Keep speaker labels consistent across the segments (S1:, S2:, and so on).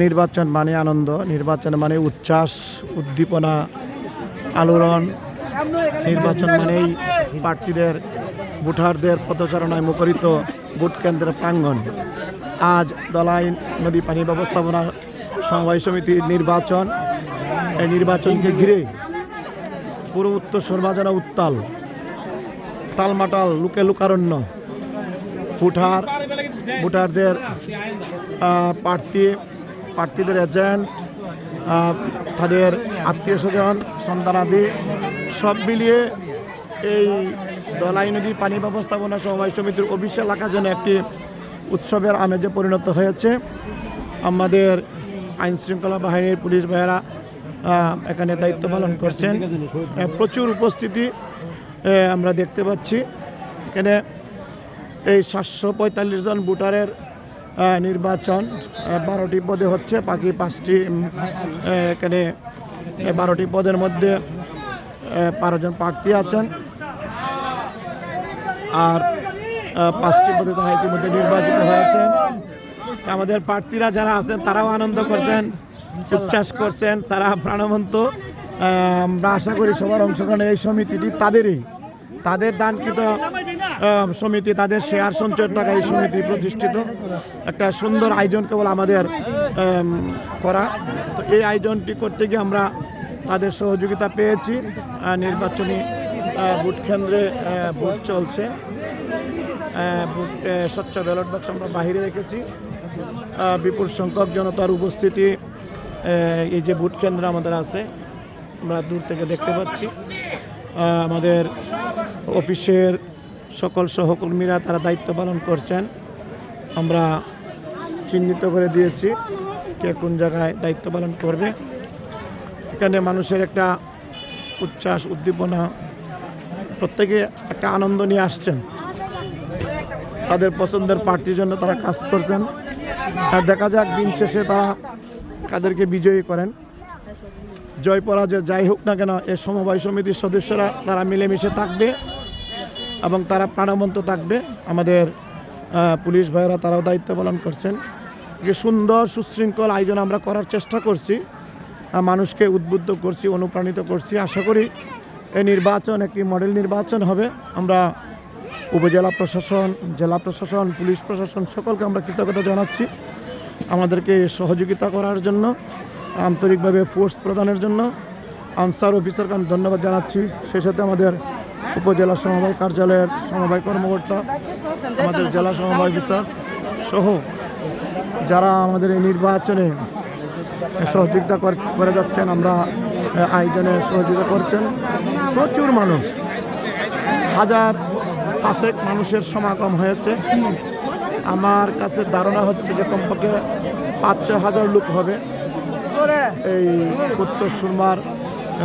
S1: নির্বাচন মানে আনন্দ, নির্বাচন মানে উচ্ছ্বাস, উদ্দীপনা, আলোড়ন। নির্বাচন মানেই প্রার্থীদের, ভোটারদের পদচারণায় মুখরিত ভোট কেন্দ্রের প্রাঙ্গণ। আজ দলাই নদী পানি ব্যবস্থাপনা সমবায় সমিতির নির্বাচন। এই নির্বাচনকে ঘিরে পুরো উত্তর সর্বাজনা উত্তাল, টালমাটাল, লুকে লুকারণ্য। ভোটার ভোটারদের প্রার্থী, প্রার্থীদের এজেন্ট তাদের আত্মীয় স্বজন, সন্তানাদি, সব মিলিয়ে এই দলাই নদী পানি ব্যবস্থাপনা সমবায় সমিতির অফিস এলাকা যেন একটি উৎসবের আমেজে পরিণত হয়েছে। আমাদের আইন শৃঙ্খলা বাহিনীর পুলিশ ভাইয়েরা এখানে দায়িত্ব পালন করছেন। প্রচুর উপস্থিতি আমরা দেখতে পাচ্ছি। এখানে এই সাতশো পঁয়তাল্লিশ জন ভোটারের নির্বাচন বারোটি পদে হচ্ছে। বাকি পাঁচটি এখানে বারোটি পদের মধ্যে বারোজন প্রার্থী আছেন। আর পাঁচটি পদে তারা ইতিমধ্যে নির্বাচিত হয়েছেন। আমাদের প্রার্থীরা যারা আছেন, তারাও আনন্দ করছেন, উচ্ছ্বাস করছেন, তারা প্রাণবন্ত। আমরা আশা করি সবার অংশগ্রহণে এই সমিতিটি তাদেরই, তাদের দানকৃত সমিতি তাদের শেয়ার সঞ্চয়ের টাকা এই সমিতি প্রতিষ্ঠিত। একটা সুন্দর আয়োজন কেবল আমাদের আম, করা। তো এই আয়োজনটি করতে গিয়ে আমরা তাদের সহযোগিতা পেয়েছি। নির্বাচনী ভোট কেন্দ্রে ভোট চলছে। স্বচ্ছ ব্যালট বাক্স আমরা বাহিরে রেখেছি। বিপুল সংখ্যক জনতার উপস্থিতি এই যে ভোট কেন্দ্র আমাদের আছে আমরা দূর থেকে দেখতে পাচ্ছি। আমাদের অফিসের সকল সহকর্মীরা তারা দায়িত্ব পালন করছেন। আমরা চিহ্নিত করে দিয়েছি কে কোন জায়গায় দায়িত্ব পালন করবে। এখানে মানুষের একটা উচ্ছ্বাস, উদ্দীপনা, প্রত্যেকে একটা আনন্দ নিয়ে আসছেন। তাদের পছন্দের পার্টির জন্য তারা কাজ করছেন। আর দেখা যাক দিন শেষে তারা তাদেরকে বিজয়ী করেন। জয় পরাজয় যাই হোক না কেন, এ সমবায় সমিতির সদস্যরা তারা মিলেমিশে থাকবে। এবং তারা প্রাণবন্ত থাকবে। আমাদের পুলিশ ভাইয়েরা তারাও দায়িত্ব পালন করছেন। যে সুন্দর সুশৃঙ্খল আয়োজন আমরা করার চেষ্টা করছি মানুষকে উদ্বুদ্ধ করছি, অনুপ্রাণিত করছি। আশা করি এই নির্বাচন, একটি মডেল নির্বাচন হবে। আমরা উপজেলা প্রশাসন, জেলা প্রশাসন, পুলিশ প্রশাসন সকলকে আমরা কৃতজ্ঞতা জানাচ্ছি আমাদেরকে সহযোগিতা করার জন্য, আন্তরিকভাবে ফোর্স প্রদানের জন্য। আনসার অফিসারকে আমি ধন্যবাদ জানাচ্ছি। সেই সাথে আমাদের উপজেলা সমবায় কার্যালয়ের সমবায় কর্মকর্তা, আমাদের জেলা সমবায় অফিসার সহ যারা আমাদের এই নির্বাচনে সহযোগিতা কর- যাচ্ছেন, আমরা আয়োজনে সহযোগিতা করছেন। প্রচুর মানুষ, হাজার পাঁচেক মানুষের সমাগম হয়েছে। আমার কাছে ধারণা হচ্ছে যে কমপক্ষে পাঁচ ছয় হাজার লোক হবে। এই উত্তর সুরমার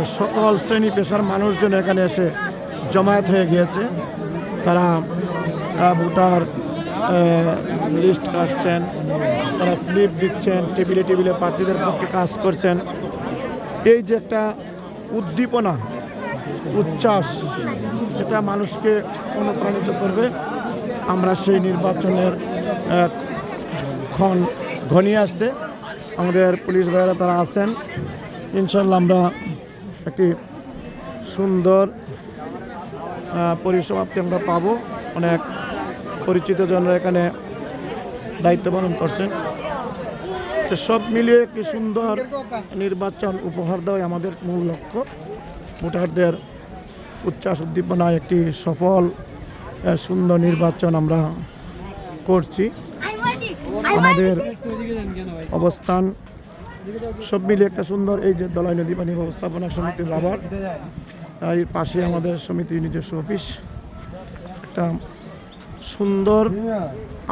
S1: সকল শ্রেণি পেশার মানুষজন এখানে এসে জমায়েত হয়ে গিয়েছে। তারা ভোটার লিস্ট কাটছেন, তারা স্লিপ দিচ্ছেন, টেবিলে টেবিলে প্রার্থীদের পক্ষে কাজ করছেন। এই যে একটা উদ্দীপনা, উচ্ছ্বাস, এটা মানুষকে অনুপ্রাণিত করবে। আমরা সেই নির্বাচনের ক্ষণ ঘনিয়ে আসছে। আমাদের পুলিশ ভাইয়েরা তারা আছেন। ইনশাল্লাহ আমরা একটি সুন্দর পরিসমাপ্তি আমরা পাবো। অনেক পরিচিত জনরা এখানে দায়িত্ব পালন করছেন। তো সব মিলিয়ে একটি সুন্দর নির্বাচন উপহার দেওয়াই আমাদের মূল লক্ষ্য। ভোটারদের উচ্ছ্বাস, উদ্দীপনায় একটি সফল সুন্দর নির্বাচন আমরা করছি। আমাদের অবস্থান সব মিলিয়ে একটা সুন্দর, এই যে দলাই নদী পানি ব্যবস্থাপনা সমিতির রাবার এর পাশে আমাদের সমিতির নিজস্ব অফিস। একটা সুন্দর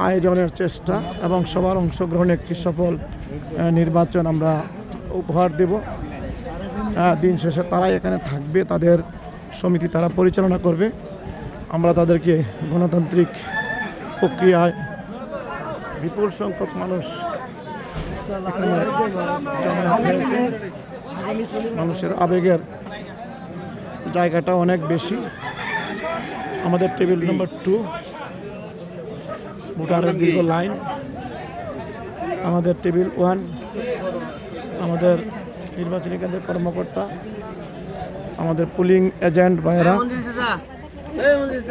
S1: আয়োজনের চেষ্টা এবং সবার অংশগ্রহণে একটি সফল নির্বাচন আমরা উপহার দেব। দিন শেষে তারাই এখানে থাকবে, তাদের সমিতি তারা পরিচালনা করবে। আমরা তাদেরকে গণতান্ত্রিক প্রক্রিয়ায় বিপুল সংখ্যক মানুষ মানুষের আবেগের জায়গাটা অনেক বেশি। আমাদের টেবিল নম্বর টু ভোটারের দীর্ঘ লাইন। আমাদের টেবিল ওয়ান আমাদের নির্বাচনী কেন্দ্রের কর্মকর্তা আমাদের পুলিং এজেন্ট ভাইয়েরা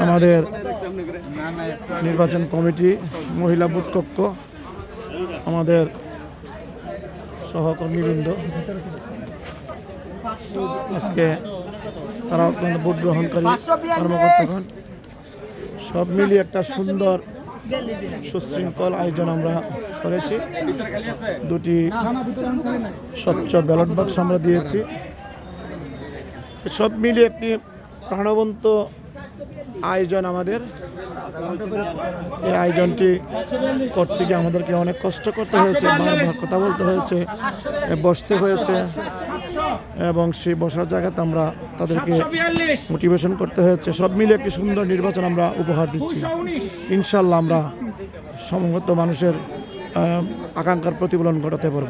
S1: আমাদের নির্বাচন কমিটি মহিলা বুথ কক্ষ আমাদের সহকর্মীবৃন্দ। আজকে তারা অত্যন্ত ভোট গ্রহণকারী কর্মকর্তাগণ সব মিলিয়ে একটা সুন্দর সুশৃঙ্খল আয়োজন আমরা করেছি। দুটি স্বচ্ছ ব্যালট বাক্স আমরা দিয়েছি। সব মিলিয়ে একটি প্রাণবন্ত আয়োজন আমাদের। এই আয়োজনটি করতে গিয়ে আমাদেরকে অনেক কষ্ট করতে হয়েছে কথা বলতে হয়েছে বসতে হয়েছে। এবং সেই বসার জায়গাতে আমরা তাদেরকে মোটিভেশন করতে হয়েছে। সব মিলে একটি সুন্দর নির্বাচন আমরা উপহার দিচ্ছি। ইনশাল্লাহ আমরা সমবেত মানুষের আকাঙ্ক্ষার প্রতিফলন ঘটাতে পারব।